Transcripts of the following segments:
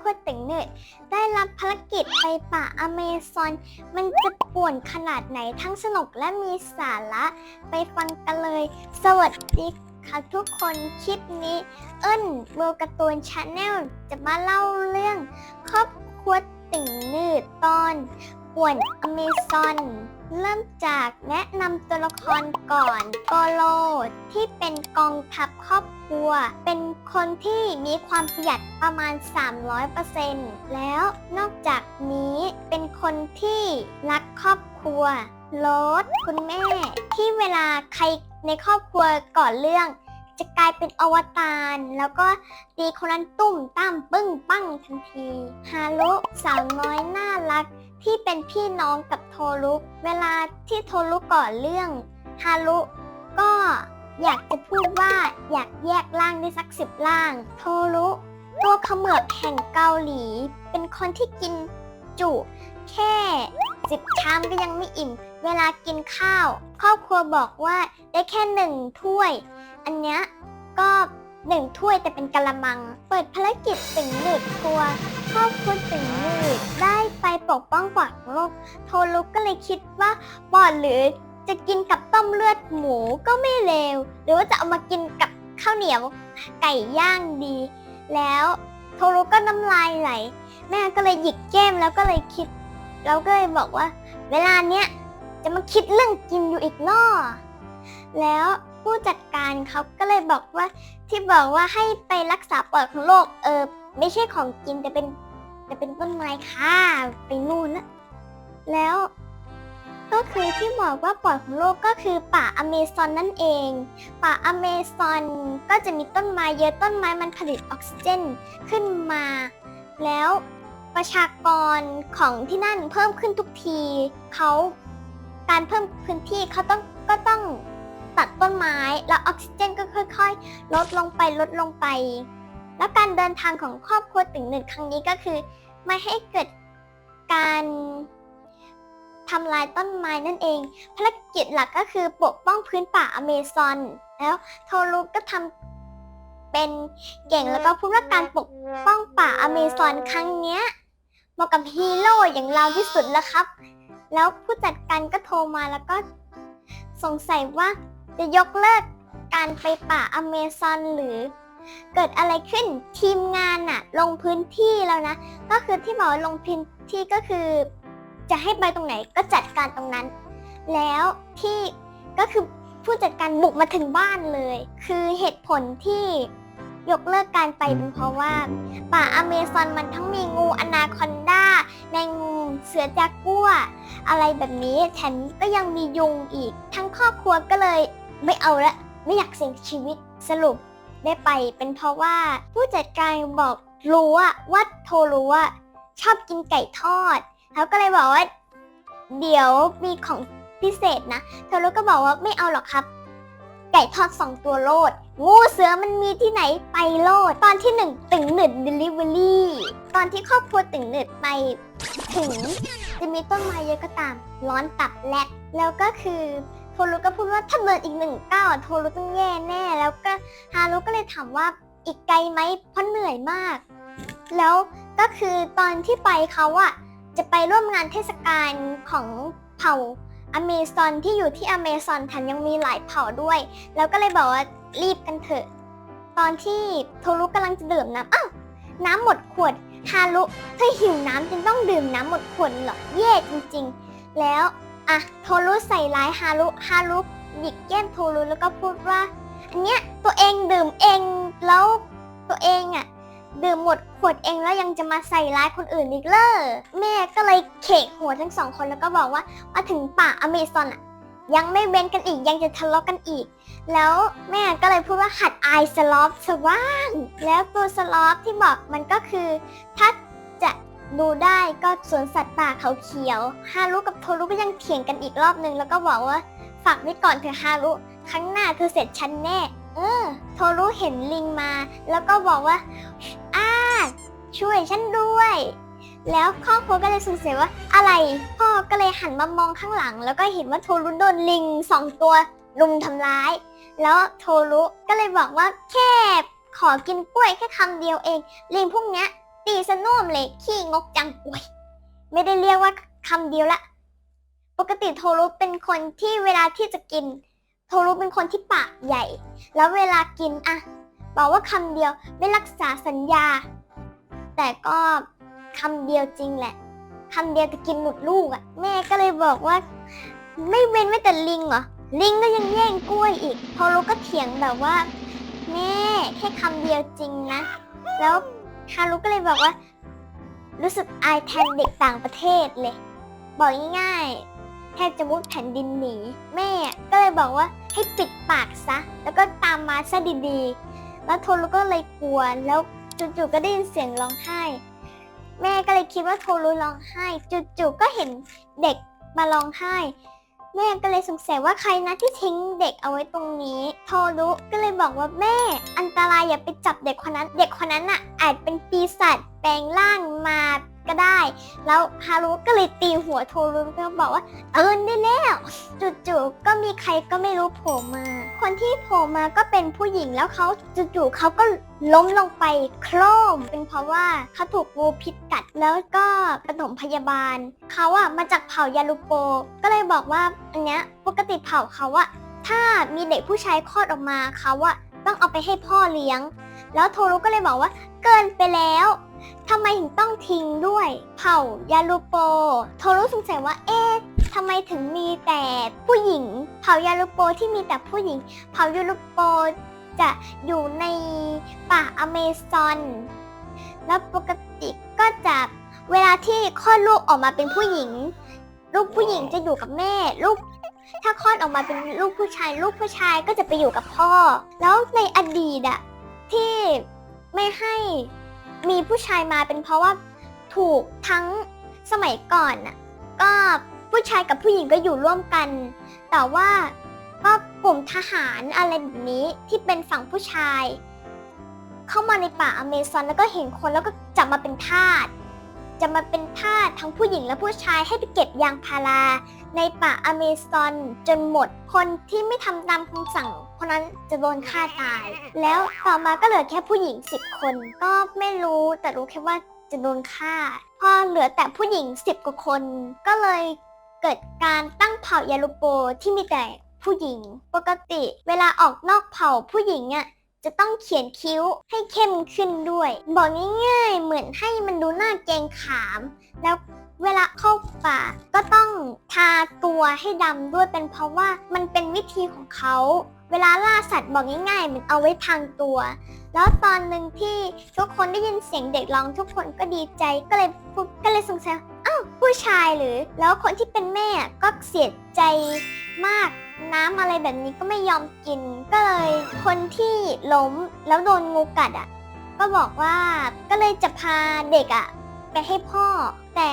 ครัวตึงเนิดได้รับภารกิจไปป่าอเมซอน มันจะป่วนขนาดไหนทั้งสนุกและมีสาระไปฟังกันเลย สวัสดีค่ะทุกคนคลิปนี้ เอิ้นเวลการ์ตูนชาแนลจะมาเล่าเรื่อง ครอบครัวติ่งหนืดตอนป่วนอเมซอน เริ่มจากแนะนำตัวละครก่อนโกโลที่เป็นกองทัพครอบครัว เป็นคนที่มีความประหยัดประมาณ 300%แล้วนอกจากนี้เป็นคนที่รักครอบครัวโรสคุณแม่ ที่เวลาใครในครอบครัวก่อนเรื่อง จะกลายเป็นอวตาร แล้วก็ตีคนนั้นตุ่มตั้มปึ้งปั้งทันที ฮารุสาวน้อยน่ารัก ที่เป็นพี่น้องกับโทรุเวลาที่โทรุก่อนเรื่องฮารุก็อยากจะพูดว่าอยากแยกร่างได้สักสิบร่าง โทรุตัวเขมือบแห่งเกาหลี เป็นคนที่กินจุ แค่สิบชามก็ยังไม่อิ่ม เวลากินข้าว ครอบครัวบอกว่าได้แค่หนึ่งถ้วย อันเนี้ยก็ หนึ่งถ้วยแต่เป็นกะละมัง เปิดภารกิจตึงหนืดทัวครอบครัวตึงหนืดได้ไปปกป้องปอดโลกโทลุกก็เลยคิดว่าปอดหรือจะกินกับต้มเลือดหมูก็ไม่เลว หรือว่าจะเอามากินกับข้าวเหนียว ไก่ย่างดี แล้วโทรุก็น้ำลายไหล แม่ก็เลยหยิกแก้มแล้วก็เลยคิด เราก็เลยบอกว่า เวลาเนี้ยจะมาคิดเรื่องกินอยู่อีกล่อแล้วผู้จัดการเขาก็เลยบอกว่า ที่บอกว่าให้ไปรักษาปอดของโลก เออ ไม่ใช่ของกินแต่เป็น แต่เป็นต้นไม้ค่ะไปนู่นนะแล้วก็คือที่บอกว่าปอดของโลกก็คือป่าอเมซอนนั่นเอง ป่าอเมซอนก็จะมีต้นไม้เยอะต้นไม้มันผลิตออกซิเจนขึ้นมา แล้วประชากรของที่นั่นเพิ่มขึ้นทุกทีเขาการเพิ่มพื้นที่เขาต้องก็ต้อง ตัดต้นไม้ แล้วออกซิเจนก็ค่อยๆ ลดลงไปลดลงไป แล้วการเดินทางของครอบครัวตึงหนึ่งครั้งนี้ก็คือ ไม่ให้เกิดการทำลายต้นไม้นั่นเอง ภารกิจหลักก็คือปกป้องพื้นป่าอเมซอน แล้วโทรุก็ทำเป็นเก่งแล้วก็พูดว่าการปกป้องป่าอเมซอนครั้งเนี้ยเหมาะกับฮีโร่อย่างเราที่สุดแล้วครับ แล้วผู้จัดการก็โทรมาแล้วก็สงสัยว่า จะยกเลิกการไปป่าอเมซอนหรือ เกิดอะไรขึ้นทีมงานอะลงพื้นที่แล้วนะ ก็คือที่บอกว่าลงพื้นที่ก็คือ จะให้ไปตรงไหนก็จัดการตรงนั้น แล้วที่ก็คือผู้จัดการบุกมาถึงบ้านเลย คือเหตุผลที่ยกเลิกการไปเป็นเพราะว่า ป่าอเมซอนมันทั้งมีงูอนาคอนดาแมงมุมเสือจากัว อะไรแบบนี้แถมก็ยังมียุงอีก ทั้งครอบครัวก็เลย ไม่เอาละไม่อยากเสี่ยงชีวิตสรุปได้ไปเป็นเพราะว่าผู้จัดการบอกรู้อะว่าโทรรู้ว่าชอบกินไก่ทอดเขาก็เลยบอกว่า เดี๋ยวมีของพิเศษนะโทรรู้ก็บอกว่าไม่เอาหรอกครับ ไก่ทอดสองตัวโลด งูเสือมันมีที่ไหนไปโลด ตอนที่หนึ่งตึงหนึด delivery ตอนที่ครอบครัวตึงหนึดไปถึงจะมีต้นไม้เยอะก็ตาม ร้อนตับแลดแล้วก็คือ โทรุก็พูดว่าถ้าเดินอีกหนึ่งก้าวอะโทรุต้องแย่แน่ แล้วก็ฮารุก็เลยถามว่าอีกไกลไหมเพราะเหนื่อยมาก แล้วก็คือตอนที่ไปเขาอะจะไปร่วมงานเทศกาลของเผ่าอเมซอนที่อยู่ที่อเมซอนแถมยังมีหลายเผ่าด้วย แล้วก็เลยบอกว่ารีบกันเถอะ ตอนที่โทรุกำลังจะดื่มน้ำอ้าวน้ำหมดขวดฮารุเธอหิวน้ำจนต้องดื่มน้ำหมดขวดเหรอแย่จริง ๆ แล้ว อะโทรุใส่ร้ายฮารุฮารุหยิกแก้มโทรุแล้วก็พูดว่า อันเนี้ยตัวเองดื่มเองแล้วตัวเองอะดื่มหมดขวดเองแล้วยังจะมาใส่ร้ายคนอื่นอีกเลอแม่ก็เลยเขกหัวทั้งสองคนแล้วก็บอกว่ามาถึงป่าอเมซอนอะ ยังไม่เว้นกันอีกยังจะทะเลาะกันอีก แล้วแม่ก็เลยพูดว่าหัดอายสลอฟสว่าง แล้วตัวสลอฟที่บอกมันก็คือถ้า ดูได้ก็สวนสัตว์ป่าเขาเขียวฮารุกับโทรุก็ยังเถียงกันอีกรอบนึงแล้วก็บอกว่าฝากไว้ก่อนเถอะฮารุครั้งหน้าเธอเสร็จฉันแน่ เออ โทรุเห็นลิงมา แล้วก็บอกว่าอ้าช่วยฉันด้วย แล้วครอบครัวก็เลยสงสัยว่าอะไรพ่อก็เลยหันมามองข้างหลัง แล้วก็เห็นว่าโทรุโดนลิงสองตัวรุมทำร้าย แล้วโทรุก็เลยบอกว่าแค่ขอกินกล้วยแค่คำเดียวเองลิงพวกเนี้ย ตีสน่วมเลยขี้งกจังอุ้ยไม่ได้เรียกว่าคำเดียวละ ปกติโทรุเป็นคนที่เวลาที่จะกิน โทรุเป็นคนที่ปากใหญ่ แล้วเวลากินอะบอกว่าคำเดียวไม่รักษาสัญญา แต่ก็คำเดียวจริงแหละคำเดียวจะกินหมดลูกอะแม่ก็เลยบอกว่า ไม่เว้นไม่แต่ลิงเหรอลิงก็ยังแย่งกล้วยอีก โทรุก็เถียงแบบว่า แม่แค่คำเดียวจริงนะ แล้ว ฮารุก็เลยบอกว่า รู้สึกอายแทนเด็กต่างประเทศเลย บอกง่ายๆแทบจะมุดแผ่นดินหนีแม่ก็เลยบอกว่าให้ปิดปากซะ แล้วก็ตามมาซะดีๆ แล้วโทรุก็เลยกลัวแล้วจู่ๆก็ได้ยินเสียงร้องไห้ แม่ก็เลยคิดว่าโทรุร้องไห้จู่ๆก็เห็นเด็กมาร้องไห้ แม่ก็เลยสงสัยว่าใครนะที่ทิ้งเด็กเอาไว้ตรงนี้ โทรุก็เลยบอกว่าแม่ อันตรายอย่าไปจับเด็กคนนั้น เด็กคนนั้นน่ะอาจเป็นปีศาจแปลงร่างมา ก็ได้ แล้วฮารุก็เลยตีหัวโทรุก็บอกว่า เอินได้แล้วจู่ๆก็มีใครก็ไม่รู้โผล่มา คนที่โผล่มาก็เป็นผู้หญิงแล้วเขาจู่ๆเขาก็ล้มลงไปโครมเป็นเพราะว่าเขาถูกงูพิษกัดแล้วก็ปฐมพยาบาลเขาอะมาจากเผ่ายาลูโป ก็เลยบอกว่าอันเนี้ยปกติเผ่าเขาอะถ้ามีเด็กผู้ชายคลอดออกมาเขาอะต้องเอาไปให้พ่อเลี้ยง แล้วโทรุก็เลยบอกว่าเกินไปแล้วทำไมถึงต้องทิ้งด้วย เผ่ายาลูโป โทรุสงสัยว่าเอ๊ะทำไมถึงมีแต่ผู้หญิง เผ่ายาลูโปที่มีแต่ผู้หญิง เผ่ายาลูโปจะอยู่ในป่าอเมซอน แล้วปกติก็จะเวลาที่คลอดลูกออกมาเป็นผู้หญิง ลูกผู้หญิงจะอยู่กับแม่ ลูก ถ้าคลอดออกมาเป็นลูกผู้ชาย ลูกผู้ชายก็จะไปอยู่กับพ่อ แล้วในอดีตอะ ที่ไม่ให้มีผู้ชายมาเป็นเพราะว่าถูกทั้งสมัยก่อนน่ะก็ผู้ชายกับผู้หญิงก็อยู่ร่วมกัน แต่ว่าก็กลุ่มทหารอะไรแบบนี้ที่เป็นฝั่งผู้ชาย เข้ามาในป่าอเมซอนแล้วก็เห็นคนแล้วก็จับมาเป็นทาสจะมาเป็นทาสทั้งผู้หญิงและผู้ชายให้ไปเก็บยางพาราในป่าอเมซอนจนหมดคนที่ไม่ทำตามคำสั่ง คนนั้นจะโดนฆ่าตาย แล้วต่อมาก็เหลือแค่ผู้หญิงสิบคน ก็ไม่รู้แต่รู้แค่ว่าจะโดนฆ่า พอเหลือแต่ผู้หญิงสิบกว่าคน ก็เลยเกิดการตั้งเผ่ายาลูโปที่มีแต่ผู้หญิง ปกติเวลาออกนอกเผ่าผู้หญิงอะจะต้องเขียนคิ้วให้เข้มขึ้นด้วย บอกง่ายๆ เหมือนให้มันดูหน้าเกงขาม แล้วเวลาเข้าป่าก็ต้องทาตัวให้ดำด้วยเป็นเพราะว่ามันเป็นวิธีของเขา เวลาล่าสัตว์บอกง่ายๆมือนเอาไว้ทางตัว แล้วตอนหนึ่งที่ทุกคนได้ยินเสียงเด็กร้องทุกคนก็ดีใจก็เลยปุ๊บก็เลยสงสัยอ้าวผู้ชายหรือ แล้วคนที่เป็นแม่ก็เสียใจมากน้ำอะไรแบบนี้ก็ไม่ยอมกิน ก็เลยคนที่ล้มแล้วโดนงูกัดอะ ก็บอกว่าก็เลยจะพาเด็กอะไปให้พ่อ แต่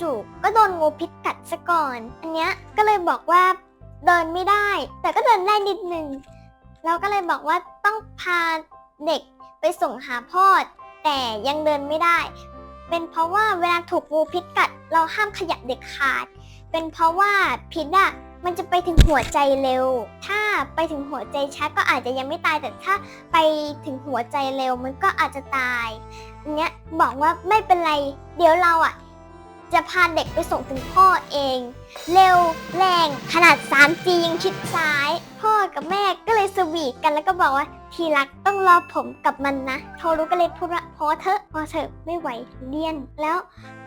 จู่ๆก็โดนงูพิษกัดซะก่อน อันเนี้ยก็เลยบอกว่า เดินไม่ได้ แต่ก็เดินได้นิดนึงแล้วก็เลยบอกว่าต้องพาเด็กไปส่งหาพ่อแต่ยังเดินไม่ได้ เป็นเพราะว่าเวลาถูกงูพิษกัด เราห้ามขยับเด็กขาด เป็นเพราะว่าพิษอะมันจะไปถึงหัวใจเร็ว ถ้าไปถึงหัวใจช้าก็อาจจะยังไม่ตาย แต่ถ้าไปถึงหัวใจเร็วมันก็อาจจะตายอันเนี้ยบอกว่าไม่เป็นไร เดี๋ยวเราอะ จะพาเด็กไปส่งถึงพ่อเอง เร็วแรงขนาด 3G ยังชิดซ้าย พ่อกับแม่ก็เลยสวีทกันแล้วก็บอกว่าทีรักต้องรอผมกับมันนะโทรู้ก็เลยพูดว่าพอเถอะพอเถอะไม่ไหวเลี่ยน แล้ว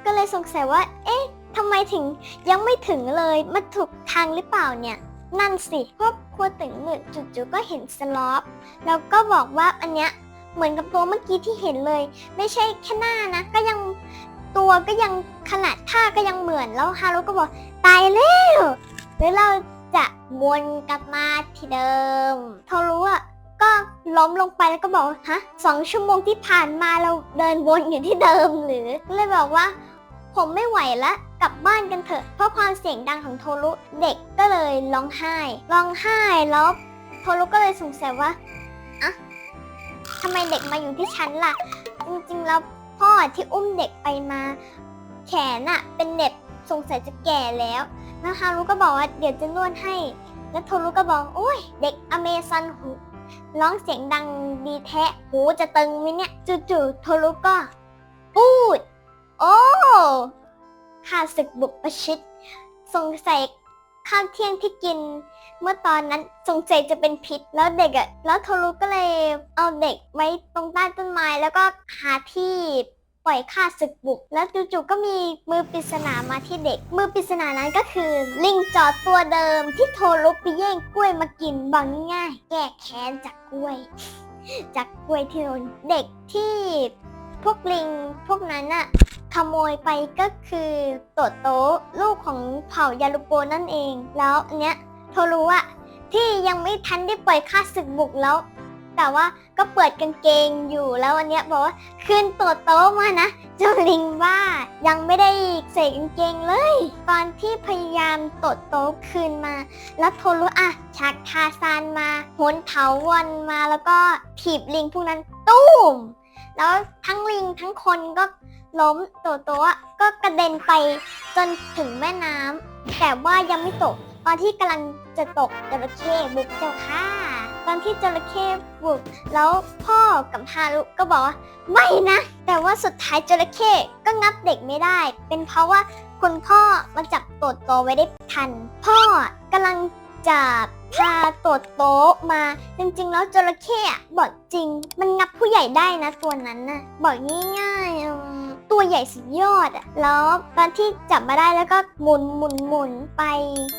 ก็เลยสงสัยว่า เอ๊ะทำไมถึงยังไม่ถึงเลยมันถูกทางหรือเปล่าเนี่ย นั่นสิครอบครัวตึงหมื่นจู่ๆก็เห็นสลอปแล้วก็บอกว่าอันเนี้ยเหมือนกับตัวเมื่อกี้ที่เห็นเลย ไม่ใช่แค่หน้านะ ก็ยัง ตัวก็ยังขนาดท่าก็ยังเหมือนแล้วฮารุก็บอกตายแล้วหรือเราจะวนกลับมาที่เดิมโทรู้อะก็ล้มลงไปแล้วก็บอกฮะสองชั่วโมงที่ผ่านมาเราเดินวนอยู่ที่เดิมหรือก็เลยบอกว่า ผมไม่ไหวล้วกลับบ้านกันเถอะ เพราะความเสียงดังของโทรุเด็กก็เลยร้องไห้ร้องไห้แล้วโทรุก็เลยสงสัยว่าอะทำไมเด็กมาอยู่ที่ฉันล่ะ จริงๆแล้ว พ่อที่อุ้มเด็กไปมา แขนอะเป็นเน็บสงสัยจะแก่แล้วแล้วฮารุก็บอกว่าเดี๋ยวจะนวดให้ แล้วโทรุก็บอกโอ้ยเด็กอเมซอนหูร้องเสียงดังดีแท้หูจะตึงไหมเนี่ยจู่ๆโทรุก็ปูข้าศึกบุกประชิดสงสัยข้าวเที่ยงที่กิน เมื่อตอนนั้นสงสัยจะเป็นพิษ แล้วเด็กอะแล้วโทรุก็เลยเอาเด็กไว้ตรงใต้ต้นไม้แล้วก็หาที่ปล่อยข้าศึกบุก แล้วจู่ๆก็มีมือปริศนามาที่เด็ก มือปริศนานั้นก็คือ ลิงจอดตัวเดิมที่โทรุไปแย่งกล้วยมากินบอกง่ายๆแก้แค้นจากกล้วย จากกล้วยที่โดนเด็กที่พวกลิงพวกนั้นน่ะขโมยไปก็คือโตโตะลูกของเผ่ายาลุโปนั่นเอง แล้วเนี้ย โทรู้อะที่ยังไม่ทันได้ปล่อยค่าศึกบุกแล้ว แต่ว่าก็เปิดกางเกงอยู่แล้วอันเนี้ยบอกว่าคืนโตโต๊ะมานะเจ้าลิงว่ายังไม่ได้ใส่กางเกงเลย ตอนที่พยายามโตโต๊ะคืนมา แล้วโทรุอะชักทาซานมาโหนเถาวันมาแล้วก็ถีบลิงพวกนั้นตุ้มแล้วทั้งลิงทั้งคนก็ล้มโตโตะก็กระเด็นไปจนถึงแม่น้ำแต่ว่ายังไม่ตก อนที่กำลังจะตกจระเข้บุกเจ้าค่ะ ตอนที่จระเข้บุก แล้วพ่อกับฮารุก็บอกว่าไม่นะ แต่ว่าสุดท้ายจระเข้ก็งับเด็กไม่ได้ เป็นเพราะว่าคุณพ่อมาจับโตโตไว้ได้ทัน พ่อกำลังจะพาโตโตมา จริงๆ แล้วจระเข้อะบอกจริง มันงับผู้ใหญ่ได้นะตัวนั้นนะบอกง่ายๆอืม ตัวใหญ่สุดยอดอะแล้วตอนที่จับมาได้แล้วก็หมุนหมุนหมุนไป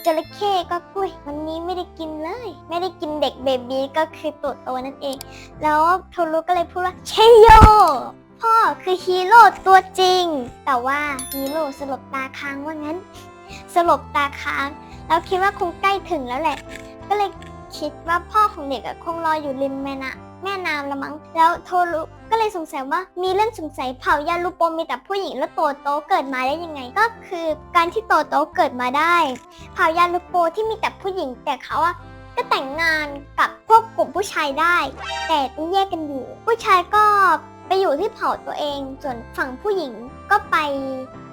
จระเข้ก็กุ้ยวันนี้ไม่ได้กินเลย ไม่ได้กินเด็กเบบีก็คือตัวโตนั่นเอง แล้วโทรุก็เลยพูดว่าเชโยพ่อคือฮีโร่ตัวจริง แต่ว่าฮีโร่สลบตาค้างว่างั้น สลบตาค้าง แล้วคิดว่าคงใกล้ถึงแล้วแหละ ก็เลยคิดว่าพ่อของเด็กอะคงรออยู่ริมแม่น้ำแม่น้ำละมั้ง แล้วโทรุ ก็เลยสงสัยว่ามีเรื่องสงสัยเผ่ายาลูโปมีแต่ผู้หญิงแล้วโตโตเกิดมาได้ยังไง ก็คือการที่โตโตเกิดมาได้ เผ่ายาลูโปที่มีแต่ผู้หญิงแต่เขาอะก็แต่งงานกับพวกกลุ่มผู้ชายได้ แต่ต้องแยกกันอยู่ ผู้ชายก็ไปอยู่ที่เผ่าตัวเอง ส่วนฝั่งผู้หญิงก็ไป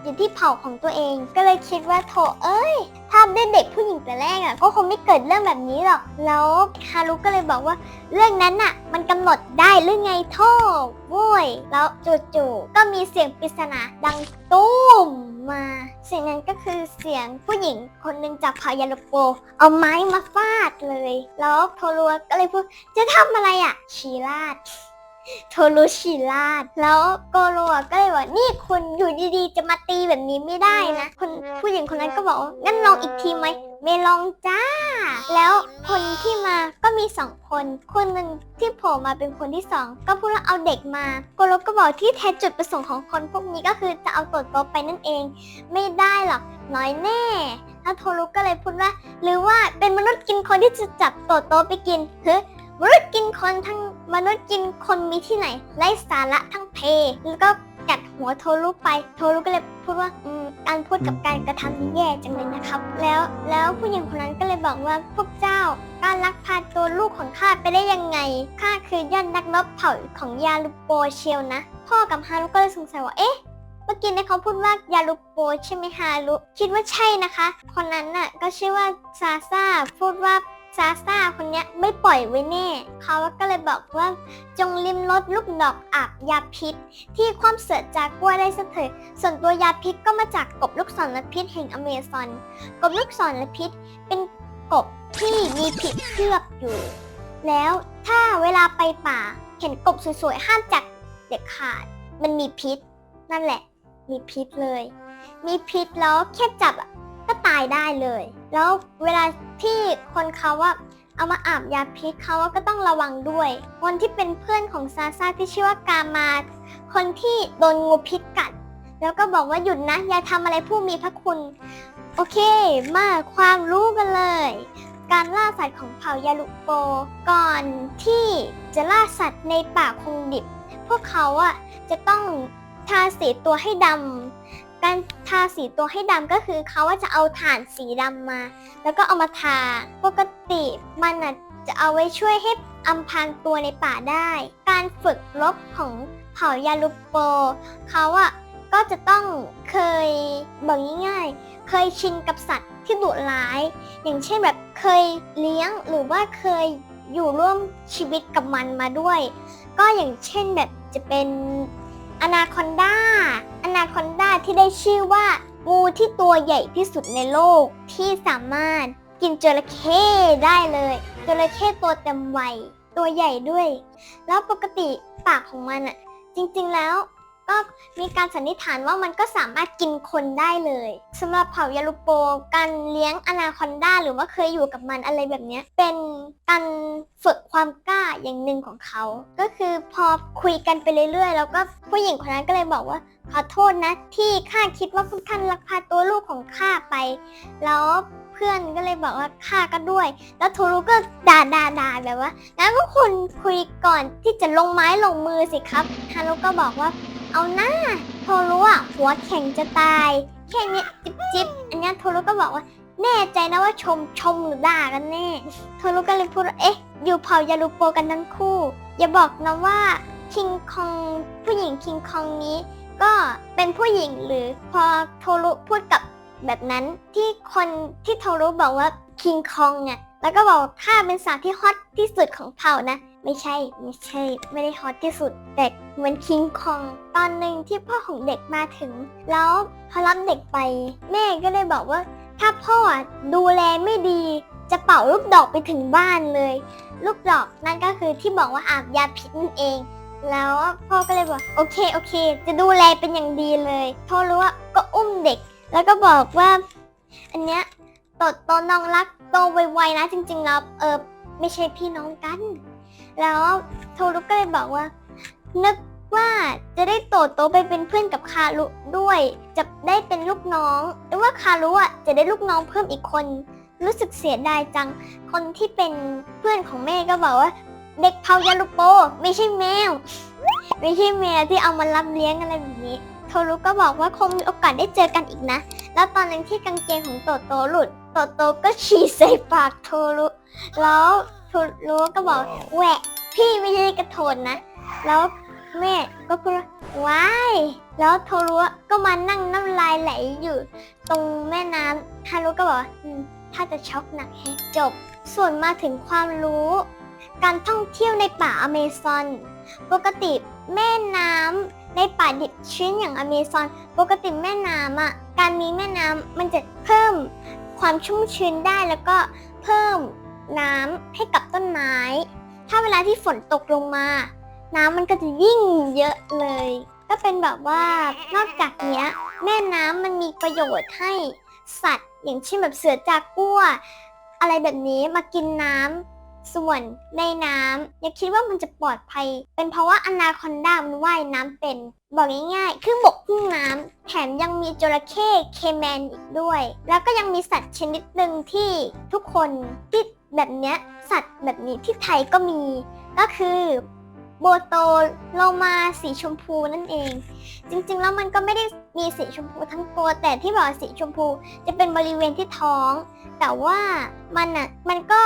อยู่ที่เผ่าของตัวเอง ก็เลยคิดว่าโถเอ้ย ถ้าได้เด็กผู้หญิงแต่แรกอะ ก็คงไม่เกิดเรื่องแบบนี้หรอก แล้วฮารุก็เลยบอกว่าเรื่องนั้นน่ะ มันกำ หนดได้หรือไงโทษโว้ย แล้วจู่ๆก็มีเสียงปริศนาดังตุ้มมา เสียงนั้นก็คือเสียงผู้หญิงคนหนึ่งจากพายาลโป เอาไม้มาฟาดเลย แล้วโทรัวก็เลยพูดจะทำอะไรอะชีราด โทรุชิราดแล้วโกโรก็เลยบอกนี่คุณอยู่ดีๆ จะมาตีแบบนี้ไม่ได้นะคนผู้หญิงคนนั้นก็บอกว่างั้นลองอีกทีไหมไม่ลองจ้า แล้วคนที่มาก็มีสองคน คนหนึ่งที่โผล่มาเป็นคนที่สองก็พูดว่าเอาเด็กมา โกโรก็บอกที่แท้จุดประสงค์ของคนพวกนี้ก็คือจะเอาตัวโตไปนั่นเอง ไม่ได้หรอกน้อยแน่ถ้าโทรุก็เลยพูดว่า หรือว่าเป็นมนุษย์กินคนที่จะจับโตโตไปกินเฮ้ มนุษย์กินคนทั้งมนุษย์กินคนมีที่ไหนไร้สาระทั้งเพ แล้วก็กัดหัวโทรุไป โทรุก็เลยพูดว่าอืมการพูดกับการกระทำนี่แย่จังเลยนะครับ แล้วแล้วผู้หญิงคนนั้นก็เลยบอกว่าพวกเจ้าการลักพาตัวลูกของข้าไปได้ยังไงข้าคือยอดนักรบเผ่าของยาลุโปเชียวนะ พ่อกับฮารุก็เลยสงสัยว่าเอ๊ะเมื่อกี้เนี่ยเขาพูดว่ายาลุโปใช่ไหมฮารุคิดว่าใช่นะคะ คนนั้นน่ะก็ชื่อว่าซาซาพูดว่า ซาซาคนเนี้ยไม่ปล่อยไว้แน่ เขาก็เลยบอกว่าจงลิมรสลูกดอกอาบยาพิษ ที่ความเสือจากกล้วได้สักเถิดส่วนตัวยาพิษก็มาจากกบลูกศรและพิษแห่งอเมซอน กบลูกศรและพิษเป็นกบที่มีพิษเคลือบอยู่ แล้วถ้าเวลาไปป่าเห็นกบสวยๆห้ามจับเด็ดขาด มันมีพิษ นั่นแหละ มีพิษเลย มีพิษแล้วแค่จับ ก็ตายได้เลย แล้วเวลาที่คนเขาว่าเอามาอาบยาพิษเขาว่าก็ต้องระวังด้วย คนที่เป็นเพื่อนของซาซาที่ชื่อว่ากามา คนที่โดนงูพิษกัด แล้วก็บอกว่าหยุดนะอย่าทำอะไรผู้มีพระคุณ โอเค มาความรู้กันเลย การล่าสัตว์ของเผ่ายาลุโป ก่อนที่จะล่าสัตว์ในป่าคงดิบ พวกเขาอะจะต้องทาสีตัวให้ดำ การทาสีตัวให้ดำก็คือเขาว่าจะเอาถ่านสีดำมา แล้วก็เอามาทา ปกติมันอะจะเอาไว้ช่วยให้อำพรางตัวในป่าได้ การฝึกรบของเผ่ายาลุโป เขาอะก็จะต้องเคยบอกง่ายๆ เคยชินกับสัตว์ที่ดุร้าย อย่างเช่นแบบเคยเลี้ยงหรือว่าเคยอยู่ร่วมชีวิตกับมันมาด้วย ก็อย่างเช่นแบบจะเป็นอนาคอนดา อนาคอนดาที่ได้ชื่อว่างูที่ตัวใหญ่ที่สุดในโลกที่สามารถกินจระเข้ได้เลยจระเข้ตัวเต็มวัยตัวใหญ่ด้วย แล้วปกติปากของมันอะจริงๆแล้ว ก็มีการสันนิษฐานว่ามันก็สามารถกินคนได้เลยสำหรับเผ่ายาลูโป การเลี้ยงอนาคอนดาหรือว่าเคยอยู่กับมันอะไรแบบเนี้ยเป็นการฝึกความกล้าอย่างหนึ่งของเขา ก็คือพอคุยกันไปเรื่อยๆ แล้วก็ผู้หญิงคนนั้นก็เลยบอกว่าขอโทษนะที่ข้าคิดว่าพวกท่านลักพาตัวลูกของข้าไป แล้วเพื่อนก็เลยบอกว่าข้าก็ด้วย แล้วโทรุก็ด่าด่าด่าแบบว่างั้นก็คุณคุยก่อนที่จะลงไม้ลงมือสิครับฮารุก็บอกว่า เอาหน้าโทรุอะหัวแข็งจะตาย แค่เนี้ยจิบจิบอันเนี้ยโทรุก็บอกว่า แน่ใจนะว่าชมชมหรือด่ากันแน่โทรุก็เลยพูดว่าเอ๊ะ อยู่เผ่ายาลูโปกันทั้งคู่ อย่าบอกนะว่าคิงคองผู้หญิงคิงคองนี้ ก็เป็นผู้หญิงหรือพอโทรุพูดกับแบบนั้นที่คนที่โทรุบอกว่าคิงคองเนี่ยแล้วก็บอกว่าข้าเป็นสาวที่ฮอตที่สุดของเผ่านะไม่ใช่ไม่ใช่ ไม่ได้ฮอตที่สุด แต่เหมือนคิงคอง ตอนหนึ่งที่พ่อของเด็กมาถึง แล้วพอรับเด็กไป แม่ก็เลยบอกว่า ถ้าพ่อดูแลไม่ดี จะเป่าลูกดอกไปถึงบ้านเลย ลูกดอกนั่นก็คือที่บอกว่าอาบยาพิษนั่นเอง แล้วพ่อก็เลยบอกโอเคโอเค จะดูแลเป็นอย่างดีเลยพ่อรู้ว่าก็อุ้มเด็ก แล้วก็บอกว่า อันเนี้ยโตโตน้องรักโตไวๆนะจริงๆแล้วเออไม่ใช่พี่น้องกัน แล้วโทรุก็เลยบอกว่า นึกว่าจะได้โตโตไปเป็นเพื่อนกับคารุด้วย จะได้เป็นลูกน้องหรือว่าคารุอะจะได้ลูกน้องเพิ่มอีกคน รู้สึกเสียดายจัง คนที่เป็นเพื่อนของแม่ก็บอกว่า เด็กเผายาลูโป ไม่ใช่แมว ไม่ใช่แมวที่เอามารับเลี้ยงอะไรแบบนี้ โทรุก็บอกว่าคงมีโอกาสได้เจอกันอีกนะ แล้วตอนนั้นที่กางเกงของโตโตหลุด โตโตก็ฉี่ใส่ปากโทรุแล้ว โทรุก็บอกแหวะ พี่ไม่ใช่กระโทนนะ แล้วแม่ก็พูดว่าว้ายแล้วโทรุก็มานั่งน้ำลายไหลอยู่ ตรงแม่น้ำฮารุก็บอกว่าอืมถ้าจะช็อกหนักให้จบ ส่วนมาถึงความรู้ การท่องเที่ยวในป่าอเมซอน ปกติแม่น้ำในป่าดิบชื้นอย่างอเมซอน ปกติแม่น้ำอะ การมีแม่น้ำมันจะเพิ่มความชุ่มชื้นได้แล้วก็เพิ่ม น้ำให้กับต้นไม้ ถ้าเวลาที่ฝนตกลงมา น้ำมันก็จะยิ่งเยอะเลย ก็เป็นแบบว่านอกจากเนี้ย แม่น้ำมันมีประโยชน์ให้สัตว์ อย่างเช่นแบบเสือจากกัวอะไรแบบนี้มากินน้ำส่วนในน้ำอย่าคิดว่ามันจะปลอดภัย เป็นเพราะว่าอนาคอนดามันว่ายน้ำเป็น บอกง่ายๆครึ่งบกครึ่งน้ำแถมยังมีจระเข้เคแมนอีกด้วย แล้วก็ยังมีสัตว์ชนิดหนึ่งที่ทุกคนที่ แบบเนี้ยสัตว์แบบนี้ที่ไทยก็มี ก็คือโบโตโลมาสีชมพูนั่นเอง จริงๆแล้วมันก็ไม่ได้มีสีชมพูทั้งตัวแต่ที่บอกสีชมพูจะเป็นบริเวณที่ท้อง แต่ว่ามันอะมันก็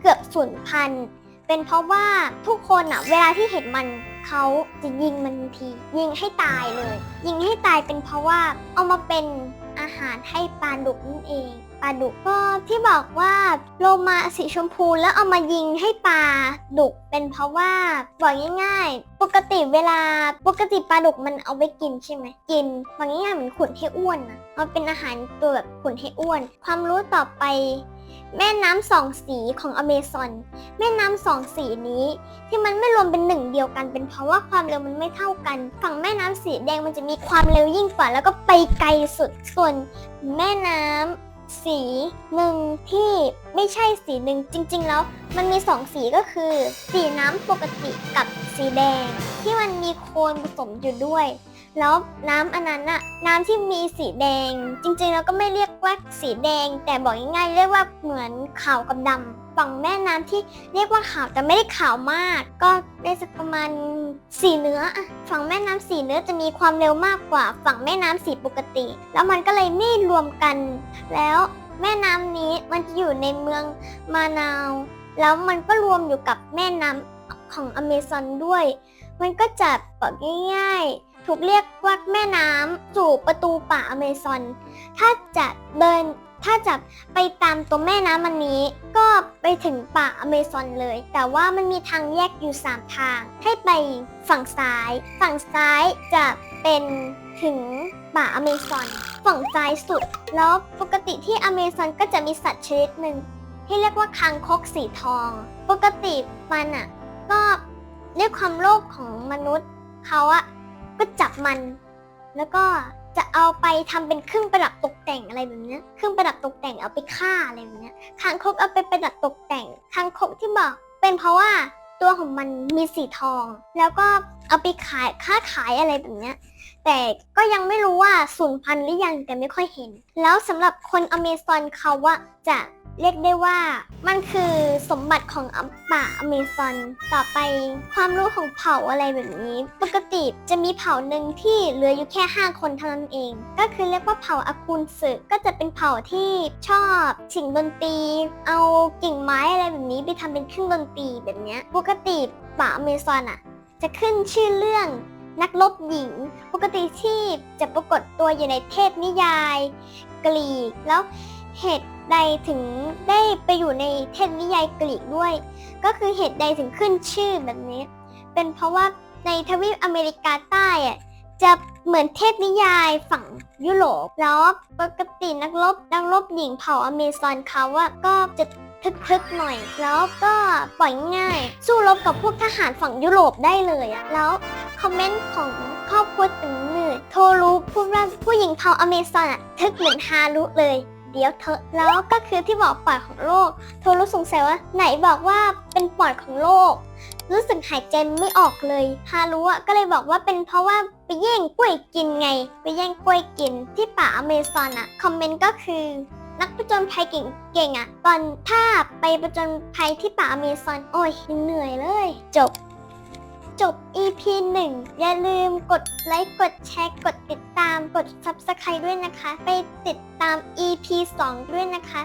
เกือบสูญพันธุ์เป็นเพราะว่าทุกคนอะเวลาที่เห็นมันเขาจะยิงมันที ยิงให้ตายเลย ยิงให้ตายเป็นเพราะว่าเอามาเป็นอาหารให้ปลาดุกนั่นเอง ปลาดุกก็ที่บอกว่าโลมาสีชมพูแล้วเอามายิงให้ปลาดุก เป็นเพราะว่าบอกง่ายๆ ปกติเวลาปกติปลาดุกมันเอาไว้กินใช่ไหมกินบอกง่ายๆเหมือนขุนให้อ้วนนะมันเป็นอาหารตัวแบบขุนให้อ้วน ความรู้ต่อไปแม่น้ำสองสีของอเมซอน แม่น้ำสองสีนี้ ที่มันไม่รวมเป็นหนึ่งเดียวกัน เป็นเพราะว่าความเร็วมันไม่เท่ากัน ฝั่งแม่น้ำสีแดงมันจะมีความเร็วยิ่งกว่า แล้วก็ไปไกลสุดส่วนแม่น้ำ สีหนึ่งที่ไม่ใช่สีหนึ่งจริง ๆ แล้วมันมีสองสีก็คือ สีน้ำปกติกับสีแดง ที่มันมีโคลนผสมอยู่ด้วย แล้วน้ำอันนั้นน่ะน้ำที่มีสีแดง จริงๆแล้วก็ไม่เรียกว่าสีแดง แต่บอกง่ายๆเรียกว่าเหมือนขาวกับดำฝั่งแม่น้ำที่เรียกว่าขาวแต่ไม่ได้ขาวมาก ก็ได้สักประมาณสีเนื้ออะฝั่งแม่น้ำสีเนื้อจะมีความเร็วมากกว่า ฝั่งแม่น้ำสีปกติ แล้วมันก็เลยไม่รวมกัน แล้วแม่น้ำนี้มันจะอยู่ในเมืองมานาว แล้วมันก็รวมอยู่กับแม่น้ำของอเมซอนด้วย มันก็จะบอกง่ายๆ ถูกเรียกว่าแม่น้ำสู่ประตูป่าอเมซอน ถ้าจะเดินถ้าจะไปตามตัวแม่น้ำมันนี้ ก็ไปถึงป่าอเมซอนเลย แต่ว่ามันมีทางแยกอยู่ 3 ทาง ให้ไปฝั่งซ้าย ฝั่งซ้ายจะเป็นถึงป่าอเมซอนฝั่งซ้ายสุด แล้วปกติที่อเมซอนก็จะมีสัตว์ชนิดหนึ่งที่เรียกว่าคางคกสีทอง ปกติมันอะก็ด้วยความโลภของมนุษย์เขาอะ ก็จับมัน แล้วก็จะเอาไปทำเป็นเครื่องประดับตกแต่งอะไรแบบเนี้ยเครื่องประดับตกแต่งเอาไปฆ่าอะไรแบบเนี้ยคางคกเอาไปประดับตกแต่งคางคกที่บอก เป็นเพราะว่าตัวของมันมีสีทอง แล้วก็เอาไปขายค้าขายอะไรแบบเนี้ยแต่ก็ยังไม่รู้ว่าสูญพันธุ์หรือยังแต่ไม่ค่อยเห็น แล้วสำหรับคนอเมซอนเขาว่าจะ เรียกได้ว่ามันคือสมบัติของป่าอเมซอนต่อไปความรู้ของเผ่าอะไรแบบนี้ ปกติจะมีเผ่าหนึ่งที่เหลืออยู่แค่ 5 คนเท่านั้นเอง ก็คือเรียกว่าเผ่าอากูนสึก็จะเป็นเผ่าที่ชอบฉิงดนตรี เอากิ่งไม้อะไรแบบนี้ไปทำเป็นเครื่องดนตรีแบบนี้ปกติป่าอเมซอนอะ จะขึ้นชื่อเรื่องนักรบหญิง ปกติที่จะปรากฏตัวอยู่ในเทพนิยาย กรีกแล้วเหตุ ใดถึงได้ไปอยู่ในเทพนิยายกรีกด้วย ก็คือเหตุใดถึงขึ้นชื่อแบบนี้ เป็นเพราะว่าในทวีปอเมริกาใต้อะจะเหมือนเทพนิยายฝั่งยุโรปแล้วปกตินักรบนักรบหญิงเผ่าอเมซอนเขาอะก็จะทึกๆหน่อย แล้วก็ปล่อยง่าย สู้รบกับพวกทหารฝั่งยุโรปได้เลยอะแล้วคอมเมนต์ของครอบครัวตึงหนืดโทรุพูดว่าผู้หญิงเผ่าอเมซอนอะทึกเหมือนฮารุเลย เดี๋ยวเถอะแล้วก็คือที่บอกปอดของโลกโทรุสงสัยว่า ไหนบอกว่าเป็นปอดของโลกรู้สึกหายใจไม่ออกเลยฮารุอะก็เลยบอกว่าเป็นเพราะว่าไปแย่งกล้วยกินไง ไปแย่งกล้วยกินที่ป่าอเมซอนอะคอมเมนต์ก็คือนักผจญภัยเก่งๆอะตอนถ้าไปผจญภัยที่ป่าอเมซอนโอ้ยเหนื่อยเลย จบ จบ EP 1 อย่าลืมกดไลค์กดแชร์กดติดตามกด Subscribe ด้วยนะคะ ไปติดตาม EP 2 ด้วยนะคะ